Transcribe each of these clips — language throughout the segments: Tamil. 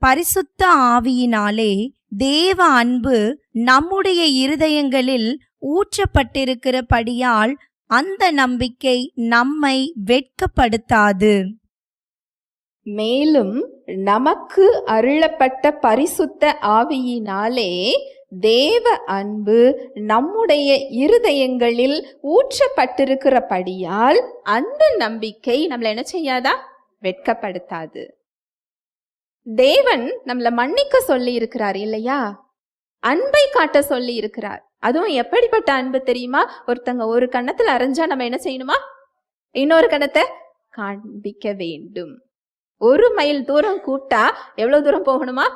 பரிசுத்த ஆவியினாலே தேவ அன்பு நம்முடைய இருதயங்களில் ஊற்றப்பட்டிருக்கிறபடியால் அந்த நம்பிக்கை நம்மை வெட்கப்படுத்தாது. மேலும் நமக்கு அருளப்பட்ட பரிசுத்த ஆவியினாலே தேவ அன்பு நம்முடைய இருதயங்களில் ஊற்றப்பட்டிருக்கிறபடியால் அந்த நம்பிக்கை நம்மளை என்ன செய்யாதா? வெட்கப்படுத்தாது. தேவன் நம்மளை மன்னிக்க சொல்லி இருக்கிறார் இல்லையா? அன்பை காட்ட சொல்லி இருக்கிறார் அதுவும் எப்படிப்பட்ட அன்பு தெரியுமா? ஒருத்தங்க ஒரு கன்னத்துல அரைஞ்சா நம்ம என்ன செய்யணுமா? இன்னொரு கணத்தை காண்பிக்க வேண்டும். ஒரு மைல் தூரம் கூட்டா எவ்வளவு தூரம் போகணுமா?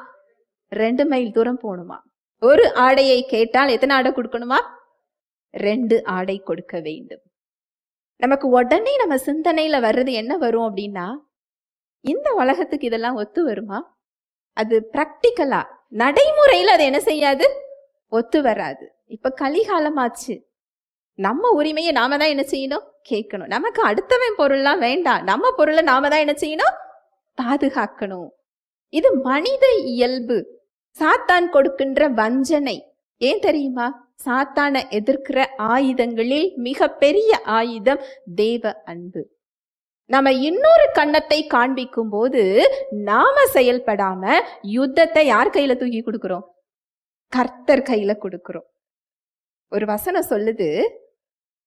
ரெண்டு மைல் தூரம் போகணுமா? ஒரு ஆடையை கேட்டால் எத்தனை ஆடை கொடுக்கணுமா? ரெண்டு ஆடை கொடுக்க வேண்டும். நமக்கு உடனே நம்ம சிந்தனையில வர்றது என்ன வரும் அப்படின்னா இந்த உலகத்துக்கு இதெல்லாம் ஒத்து வருமா? அது ப்ராக்டிக்கலா நடைமுறையில் அது என்ன செய்யாது? ஒத்து வராது. இப்போ கலிகாலமாச்சு. நம்ம உரிமையை நாம தான் என்ன செய்யணும்? கேட்கணும். நமக்கு அடுத்தவன் பொருள்லாம் வேண்டாம். நம்ம பொருளை நாம தான் என்ன செய்யணும்? பாதுகாக்கணும். இது மனித இயல்பு. சாத்தான் கொடுக்கின்ற வஞ்சனை. ஏன் தெரியுமா? சாத்தானை எதிர்க்கிற ஆயுதங்களில் மிக பெரிய ஆயுதம் தேவ அன்பு. நம்ம இன்னொரு கண்ணத்தை காண்பிக்கும் போது நாம செயல்படாம யுத்தத்தை யார் கையில தூக்கி கொடுக்கிறோம்? கர்த்தர் கையில கொடுக்கிறோம். ஒரு வசனம் சொல்லுது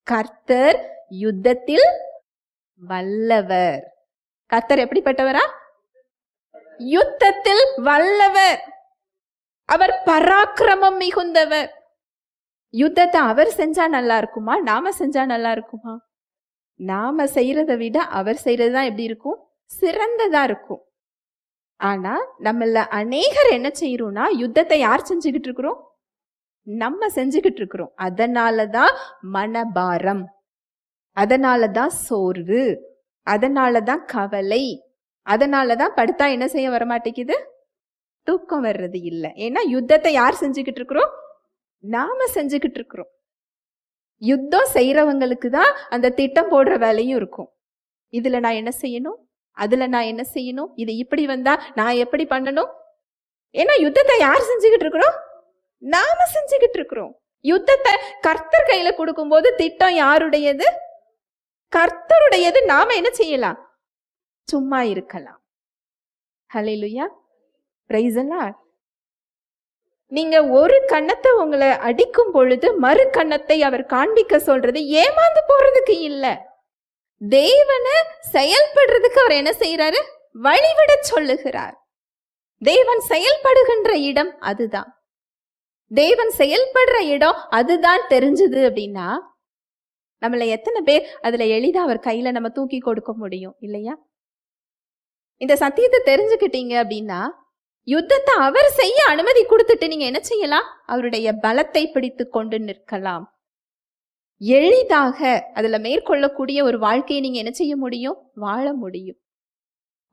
கர்த்தர் யுத்தத்தில் வல்லவர். கர்த்தர் எப்படிப்பட்டவரா? யுத்தத்தில் வல்லவர். அவர் பராக்கிரமம் மிகுந்தவர். யுத்தத்தை அவர் செஞ்சா நல்லா இருக்குமா? நாம செஞ்சா நல்லா இருக்குமா? நாம் செய்கிறத விட அவர் செய்கிறது தான் எப்படி இருக்கும்? சிறந்ததாக இருக்கும். ஆனால் நம்மள அநேகர் என்ன செய்கிறோம்னா யுத்தத்தை யார் செஞ்சுக்கிட்டு இருக்கிறோம்? நம்ம செஞ்சுக்கிட்டு இருக்கிறோம். அதனால தான் மனபாரம். அதனால தான் சோர்வு. அதனால தான் கவலை. அதனால தான் படுத்தா என்ன செய்ய வரமாட்டேங்குது தூக்கம் வர்றது இல்லை. ஏன்னா யுத்தத்தை யார் செஞ்சுக்கிட்டு இருக்கிறோம்? நாம செஞ்சுக்கிட்டு இருக்கிறோம். யுத்தம் செய்கிறவங்களுக்கு தான் அந்த திட்டம் போடுற வேலையும் இருக்கும். இதில் நான் என்ன செய்யணும்? அதில் நான் என்ன செய்யணும்? இது இப்படி வந்தால் நான் எப்படி பண்ணணும்? ஏன்னா யுத்தத்தை யார் செஞ்சுக்கிட்டு இருக்கிறோம்? நாம செஞ்சுக்கிட்டு இருக்கிறோம். யுத்தத்தை கர்த்தர் கையில கொடுக்கும்போது திட்டம் யாருடையது? கர்த்தருடையது நாம என்ன செய்யலாம்? சும்மா இருக்கலாம். ஹalleluya. பிரைஸ் நீங்க ஒரு கன்னத்தை உங்களை அடிக்கும் பொழுது மறு கன்னத்தை அவர் காண்பிக்க சொல்றது ஏமாந்து போறதுக்கு இல்ல. தேவனை செயல்படுறதுக்கு அவர் என்ன செய்யறாரு வழிவிட சொல்லுகிறார். தேவன் செயல்படுகின்ற இடம் அதுதான். தேவன் செயல்படுற இடம் அதுதான் தெரிஞ்சது அப்படின்னா நம்மள எத்தனை பேர் அதுல எளிதா அவர் கையில நம்ம தூக்கி கொடுக்க முடியும் இல்லையா? இந்த சத்தியத்தை தெரிஞ்சுக்கிட்டீங்க அப்படின்னா யுத்தத்தை அவர் செய்ய அனுமதி கொடுத்துட்டு நீங்க என்ன செய்யலாம்? அவருடைய பலத்தை பிடித்து கொண்டு நிற்கலாம். எளிதாக அதுல மேற்கொள்ளக்கூடிய ஒரு வாழ்க்கையை நீங்க என்ன செய்ய முடியும்? வாழ முடியும்.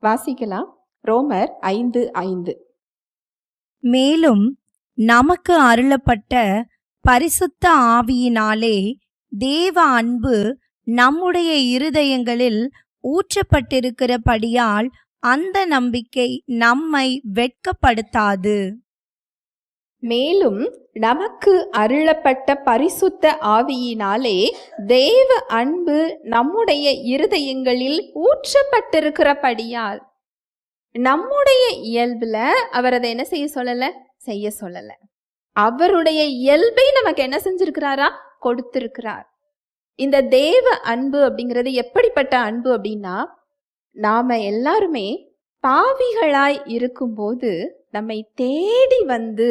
வாசிக்கலாம். ரோமர் ஐந்து ஐந்து. மேலும் நமக்கு அருளப்பட்ட பரிசுத்த ஆவியினாலே தேவ அன்பு நம்முடைய இருதயங்களில் ஊற்றப்பட்டிருக்கிறபடியால் அந்த நம்பிக்கை நம்மை வெட்கப்படுத்தாது. மேலும் நமக்கு அருளப்பட்ட பரிசுத்த ஆவியினாலே தேவ அன்பு நம்முடைய இருதயங்களில் ஊற்றப்பட்டிருக்கிறபடியால் நம்முடைய இயல்புல அவர் அதை என்ன செய்ய சொல்லல? செய்ய சொல்லல. அவருடைய இயல்பை நமக்கு என்ன செஞ்சிருக்கிறாரா? கொடுத்திருக்கிறார். இந்த தேவ அன்பு அப்படிங்கிறது எப்படிப்பட்ட அன்பு அப்படின்னா நாம எல்லாருமே பாவிகளாய் இருக்கும்போது நம்மை தேடி வந்து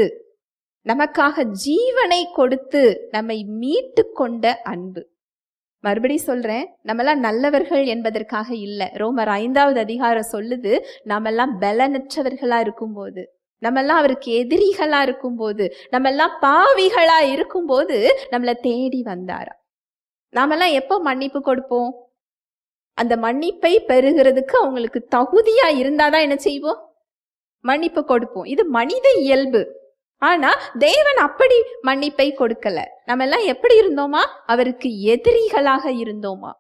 நமக்காக ஜீவனை கொடுத்து நம்மை மீட்டு கொண்ட அன்பு. மறுபடி சொல்றேன் நம்மெல்லாம் நல்லவர்கள் என்பதற்காக இல்லை. ரோமர் ஐந்தாவது அதிகாரம் சொல்லுது நாமெல்லாம் பலனற்றவர்களா இருக்கும்போது நம்மெல்லாம் அவருக்கு எதிரிகளா இருக்கும்போது நம்மெல்லாம் பாவிகளா இருக்கும்போது நம்மளை தேடி வந்தாரா? நாமெல்லாம் எப்போ மன்னிப்பு கொடுப்போம்? அந்த மன்னிப்பை பெறுகிறதுக்கு அவங்களுக்கு தகுதியா இருந்தாதான் என்ன செய்வோம்? மன்னிப்பு கொடுப்போம். இது மனித இயல்பு. ஆனா தேவன் அப்படி மன்னிப்பை கொடுக்கல. நம்ம எல்லாம் எப்படி இருந்தோமா? அவருக்கு எதிரிகளாக இருந்தோமா?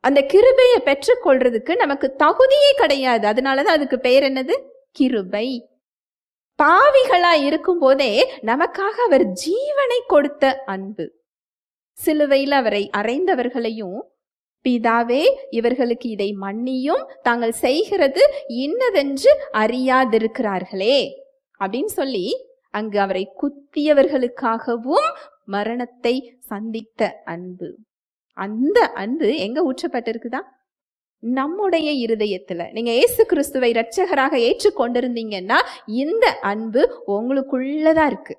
அந்த கிருபையை பெற்றுக்கொள்றதுக்கு நமக்கு தகுதியே கிடையாது. அதனாலதான் அதுக்கு பெயர் என்னது? கிருபை. பாவிகளா இருக்கும்போதே நமக்காக அவர் ஜீவனை கொடுத்த அன்பு. சிலுவையில் அவரை அறைந்தவர்களையும் பிதாவே இவர்களுக்கு இதை மன்னியும். தாங்கள் செய்கிறது இன்னதென்று அறியாதிருக்கிறார்களே. அப்படின்னு சொல்லி அங்கு அவரை குத்தியவர்களுக்காகவும் மரணத்தை சந்தித்த அன்பு. அந்த அன்பு எங்க ஊற்றப்பட்டிருக்குதா? நம்முடைய இருதயத்துல. நீங்க இயேசு கிறிஸ்துவை இரட்சகராக ஏற்றுக்கொண்டிருந்தீங்கன்னா இந்த அன்பு உங்களுக்குள்ளதா இருக்கு.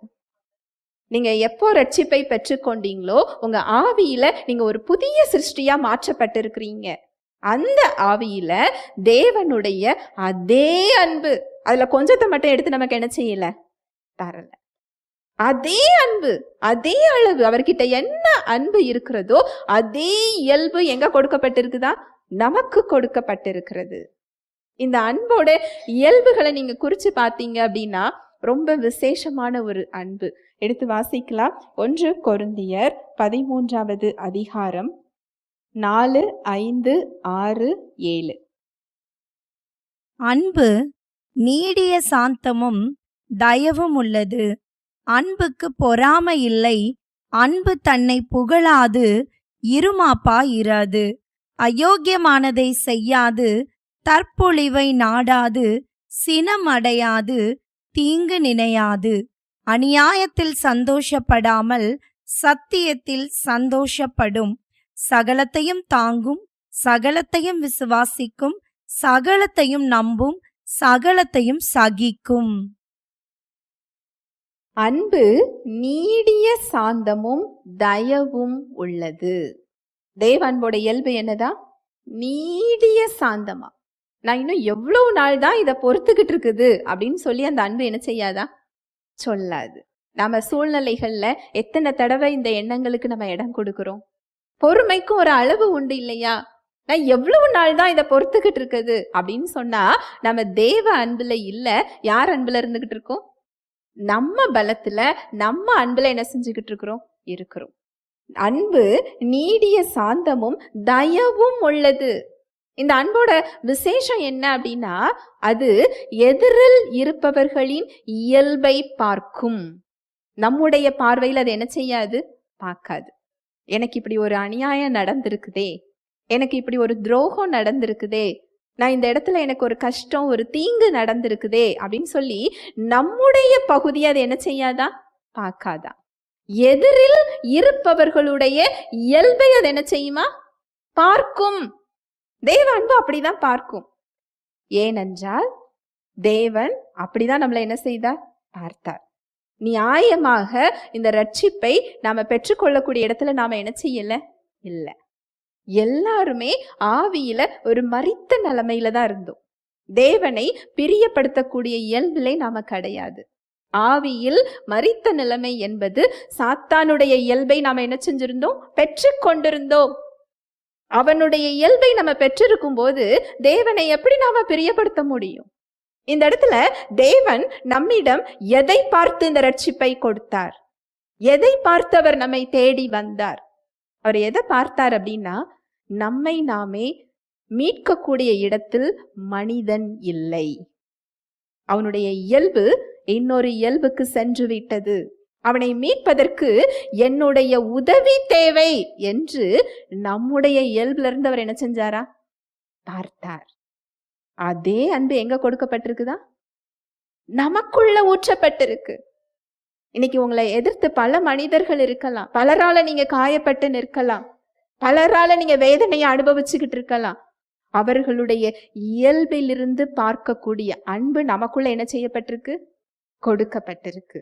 நீங்கள் எப்போ ரட்சிப்பை பெற்றுக்கொண்டீங்களோ உங்கள் ஆவியில் நீங்கள் ஒரு புதிய சிருஷ்டியாக மாற்றப்பட்டிருக்கிறீங்க. அந்த ஆவியில் தேவனுடைய அதே அன்பு அதில் கொஞ்சத்தை மட்டும் எடுத்து நமக்கு என்ன செய்யல? தரலை. அதே அன்பு அதே அளவு அவர்கிட்ட என்ன அன்பு இருக்கிறதோ அதே இயல்பு எங்க கொடுக்கப்பட்டிருக்குதா? நமக்கு கொடுக்கப்பட்டிருக்கிறது. இந்த அன்போட இயல்புகளை நீங்க குறிச்சு பார்த்தீங்க அப்படின்னா ரொம்ப விசேஷமான ஒரு அன்பு. எடுத்து வாசிக்கலாம். ஒன்று கொருந்தியர் பதிமூன்றாவது அதிகாரம் நாலு ஐந்து ஆறு ஏழு. அன்பு நீடிய சாந்தமும் தயவும் உள்ளது. அன்புக்கு பொறாமை இல்லை. அன்பு தன்னை புகழாது. இருமாப்பா இராது. அயோக்கியமானதை செய்யாது. தற்பொழிவை நாடாது. சினமடையாது. தீங்கு நினையாது. அநியாயத்தில் சந்தோஷப்படாமல் சத்தியத்தில் சந்தோஷப்படும். சகலத்தையும் தாங்கும் சகலத்தையும் விசுவாசிக்கும் சகலத்தையும் நம்பும் சகலத்தையும் சகிக்கும். அன்பு நீடிய சாந்தமும் தயவும் உள்ளது. தேவ அன்போட இயல்பு என்னதா? நீடிய சாந்தமா. நான் இன்னும் எவ்வளவு நாள் தான் இதை பொறுத்துக்கிட்டு இருக்குது அப்படின்னு சொல்லி அந்த அன்பு என்ன செய்யாதா? சொல்லாது. நம்ம சூழ்நிலைகளில் எத்தனை தடவை இந்த எண்ணங்களுக்கு நம்ம இடம் கொடுக்குறோம்? பொறுமைக்கும் ஒரு அளவு உண்டு இல்லையா? நான் எவ்வளவு நாள் தான் இதை பொறுத்துக்கிட்டு இருக்குது அப்படின்னு சொன்னா நம்ம தேவ அன்புல இல்ல யார் அன்புல இருந்துகிட்டு இருக்கோம்? நம்ம பலத்துல நம்ம அன்புல என்ன செஞ்சுக்கிட்டு இருக்கிறோம்? இருக்கிறோம். அன்பு நீடிய சாந்தமும் தயவும் உள்ளது. இந்த அன்போட விசேஷம் என்ன அப்படின்னா அது எதிரில் இருப்பவர்களின் இயல்பை பார்க்கும். நம்முடைய பார்வையில் அது என்ன செய்யாது? பார்க்காது. எனக்கு இப்படி ஒரு அநியாயம் நடந்திருக்குதே. எனக்கு இப்படி ஒரு துரோகம் நடந்திருக்குதே. நான் இந்த இடத்துல எனக்கு ஒரு கஷ்டம் ஒரு தீங்கு நடந்திருக்குதே அப்படின்னு சொல்லி நம்முடைய பகுதியை அது என்ன செய்யாதா? பார்க்காதா. எதிரில் இருப்பவர்களுடைய இயல்பை அது என்ன செய்யுமா? பார்க்கும். தேவ அன்பு அப்படிதான் பார்க்கும். ஏனென்றால் தேவன் அப்படிதான் நம்மளை என்ன செய்தார்? பார்த்தார். நியாயமாக இந்த ரட்சிப்பை நாம பெற்றுக்கொள்ளக்கூடிய இடத்துல நாம என்ன செய்யல? இல்ல. எல்லாருமே ஆவியில ஒரு மறித்த நிலைமையில தான் இருந்தோம். தேவனை பிரியப்படுத்தக்கூடிய இயல்பிலே நாம கிடையாது. ஆவியில் மறித்த நிலைமை என்பது சாத்தானுடைய இயல்பை நாம என்ன செஞ்சிருந்தோம்? பெற்று கொண்டிருந்தோம் அவனுடைய இயல்பை நம்ம பெற்றிருக்கும் போது தேவனை எப்படி நாம பிரியப்படுத்த முடியும்? இந்த இடத்துல தேவன் நம்மிடம் எதை பார்த்து இந்த ரட்சிப்பை கொடுத்தார்? எதை பார்த்து அவர் நம்மை தேடி வந்தார்? அவர் எதை பார்த்தார் அப்படின்னா நம்மை நாமே மீட்கக்கூடிய இடத்தில் மனிதன் இல்லை. அவனுடைய இயல்பு இன்னொரு இயல்புக்கு சென்று விட்டது. அவனை மீட்பதற்கு என்னுடைய உதவி தேவை என்று நம்முடைய இயல்புல இருந்து அவர் என்ன செஞ்சாரா? பார்த்தார். அதே அன்பு எங்க கொடுக்கப்பட்டிருக்குதா? நமக்குள்ள ஊற்றப்பட்டிருக்கு. இன்னைக்கு உங்களை எதிர்த்து பல மனிதர்கள் இருக்கலாம். பலரால நீங்க காயப்பட்டு நிற்கலாம். பலரால நீங்க வேதனையை அனுபவிச்சுக்கிட்டு இருக்கலாம். அவர்களுடைய இயல்பிலிருந்து பார்க்கக்கூடிய அன்பு நமக்குள்ள என்ன செய்யப்பட்டிருக்கு? கொடுக்கப்பட்டிருக்கு.